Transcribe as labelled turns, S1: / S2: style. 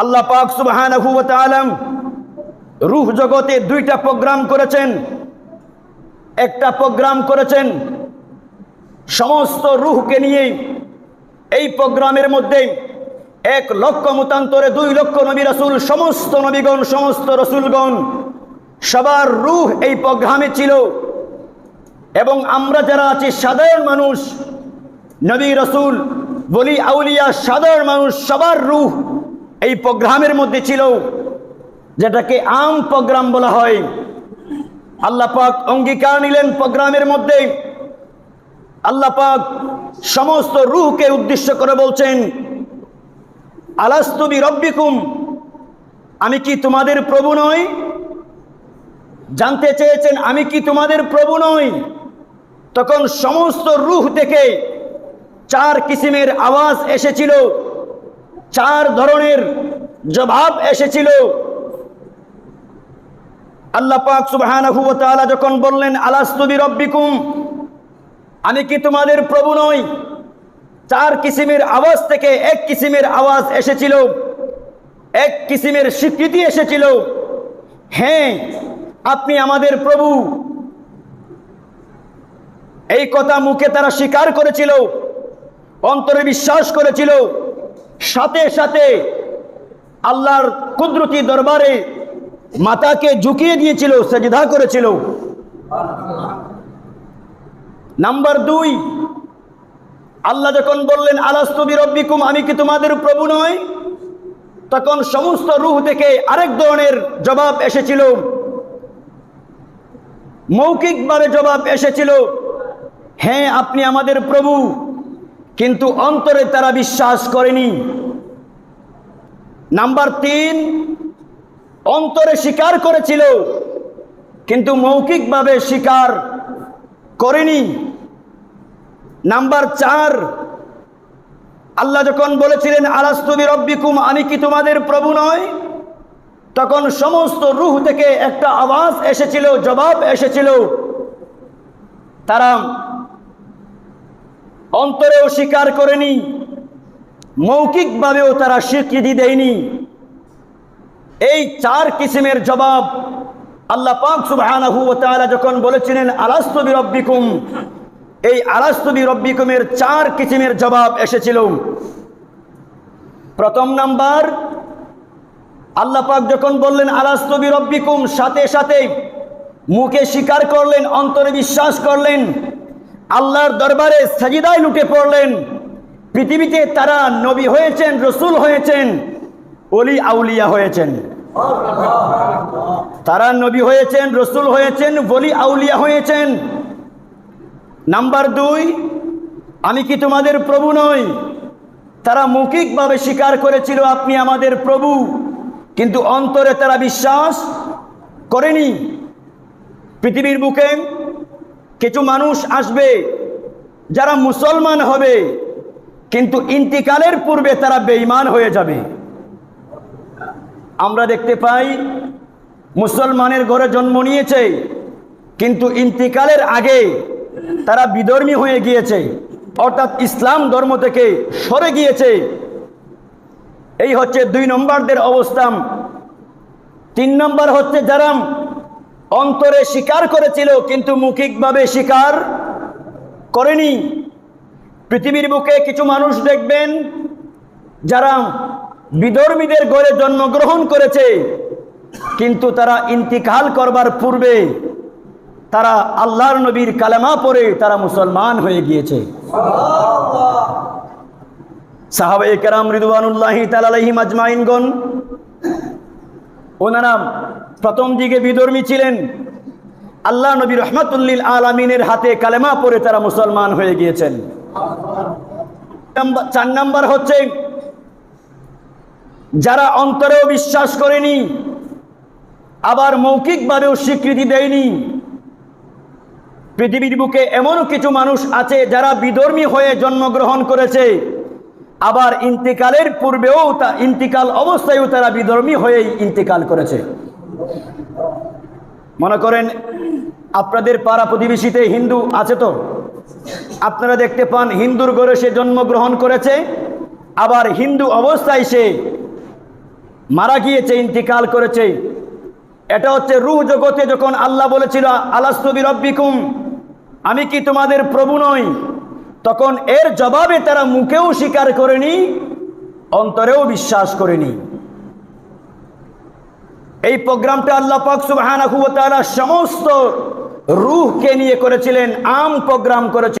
S1: আল্লাহ পাক তাআলা রূহ জগতে দুইটা প্রোগ্রাম করেছেন। একটা প্রোগ্রাম করেছেন সমস্ত রুহকে নিয়ে। এই প্রোগ্রামের মধ্যে এক লক্ষ মতান্তরে দুই লক্ষ নবী রাসূল, সমস্ত নবীগণ, সমস্ত রসুলগণ, সবার রুহ এই প্রোগ্রামে ছিল। এবং আমরা যারা আছি, সাধারণ মানুষ, নবী রসুল, বলি আউলিয়া, সাধারণ মানুষ, সবার রুহ এই প্রোগ্রামের মধ্যে ছিল যেটাকে আম প্রোগ্রাম বলা হয়। আল্লাহ পাক অঙ্গীকার নিলেন প্রোগ্রামের মধ্যে। আল্লাহ পাক সমস্ত রুহকে উদ্দেশ্য করে বলছেন আলাস্তুবি রব্বিকুম আমি কি তোমাদের প্রভু নই? জানতে চেয়েছেন, আমি কি তোমাদের প্রভু নই? তখন সমস্ত রুহ থেকে চার কিসিমের আওয়াজ এসেছিল। চার ধরনের জবাব এসেছিল। আল্লাহ পাক সুবহানাহু ওয়া তাআলা যখন বললেন আলাস্তুবি রব্বিকুম আমি কি তোমাদের প্রভু নই? চার কিসিমের আওয়াজ থেকে এক কিসিমের আওয়াজ এসেছিল। এক কিসিমের স্বীকৃতি এসেছিল। হ্যাঁ আপনি আমাদের প্রভু। এই কথা মুখে তারা স্বীকার করেছিল, অন্তরে বিশ্বাস করেছিল। সাথে সাথে আল্লাহর কুদরতি দরবারে মাতাকে ঝুঁকিয়ে দিয়েছিল, সেজদা করেছিল। নাম্বার দুই, আল্লাহ যখন বললেন আলাস্তবি রব্বিকুম আমি কি তোমাদের প্রভু নয় তখন সমস্ত রুহ থেকে আরেক ধরনের জবাব এসেছিল। মৌখিকভাবে জবাব এসেছিল হ্যাঁ আপনি আমাদের প্রভু। কিন্তু অন্তরে তারা বিশ্বাস করেনি। নাম্বার তিন, অন্তরে স্বীকার করেছিল, কিন্তু মৌখিকভাবে স্বীকার করেনি। নাম্বার চার, আল্লাহ যখন বলেছিলেন আলাস্তুবি রব্বিকুম আমি কি তোমাদের প্রভু নয় তখন সমস্ত রুহ থেকে একটা আওয়াজ এসেছিল, জবাব এসেছিল। তারা অন্তরেও স্বীকার করেনি, মৌখিকভাবেও তারা স্বীকৃতি দেয়নি। এই চার কিসিমের জবাব আল্লাহ পাক তাআলা যখন বলেছিলেন আলাস্তুবি রব্বিকুম এই আলাস্তুবি রব্বিকুমের চার কিসিমের জবাব এসেছিল। প্রথম নাম্বার, আল্লাহ পাক যখন বললেন আলাস্তুবি রব্বিকুম সাথে সাথে মুখে স্বীকার করলেন, অন্তরে বিশ্বাস করলেন আল্লাহর দরবারে সাজিদায় লুটে পড়লেন। পৃথিবীতে তারা নবী হয়েছেন, রসুল হয়েছেন অলি আউলিয়া হয়েছেন। তারা নবী হয়েছেন, রসুল হয়েছেন বলি আউলিয়া হয়েছেন। নাম্বার দুই, আমি কি তোমাদের প্রভু নই? তারা মৌখিকভাবে স্বীকার করেছিল আপনি আমাদের প্রভু, কিন্তু অন্তরে তারা বিশ্বাস করেনি। পৃথিবীর বুকে কিছু মানুষ আসবে যারা মুসলমান হবে, কিন্তু ইন্তিকালের পূর্বে তারা বেঈমান হয়ে যাবে। আমরা দেখতে পাই, মুসলমানের ঘরে জন্ম নিয়েছে, কিন্তু ইন্তিকালের আগে তারা বিধর্মী হয়ে গিয়েছে, অর্থাৎ ইসলাম ধর্ম থেকে সরে গিয়েছে। এই হচ্ছে দুই নম্বরদের অবস্থান। তিন নম্বর হচ্ছে যারা অন্তরে স্বীকার করেছিল, কিন্তু মৌখিকভাবে স্বীকার করেনি। পৃথিবীর বুকে কিছু মানুষ দেখবেন, যারা বিধর্মীদের ঘরে জন্মগ্রহণ করেছে, কিন্তু তারা ইন্তিকাল করবার পূর্বে তারা আল্লাহর নবীর কালেমা পড়ে তারা মুসলমান হয়ে গিয়েছে। সাহাবে কেরাম রিদুয়ানুল্লাহ তালাহি মাজমাইনগণ ওনারা প্রথম দিকে বিধর্মী ছিলেন। আল্লাহ নবী রহমতুল্লিল আলমিনের হাতে কালেমা পরে তারা মুসলমান হয়ে গিয়েছেন। চার নাম্বার হচ্ছে, যারা অন্তরেও বিশ্বাস করেনি, আবার মৌখিকভাবেও স্বীকৃতি দেয়নি, পৃথিবীর বুকে এমনও কিছু মানুষ আছে যারা বিধর্মী হয়ে জন্মগ্রহণ করেছে। আবার ইন্তিকালের পূর্বেও তা ইন্তিকাল অবস্থায়ও তারা বিধর্মী হয়েই ইন্তিকাল করেছে। মনে করেন, আপনাদের পাড়া প্রতিবেশীতে হিন্দু আছে তো? আপনারা দেখতে পান, হিন্দুর ঘরে সে জন্মগ্রহণ করেছে, আবার হিন্দু অবস্থায় সে মারা গিয়েছে, ইন্তিকাল করেছে। এটা হচ্ছে রুহ জগতে যখন আল্লাহ বলেছিল আলাস্তবি রব্বিকুম আমি কি তোমাদের প্রভু নই? তখন এর জবাবে তারা মুখেও স্বীকার করেনি, অন্তরেও বিশ্বাস করেনি। এই প্রোগ্রামটা আল্লাহ পাক তাআলা সমস্ত রূহকে নিয়ে করেছিলেন, আম প্রোগ্রাম করেছিলেন।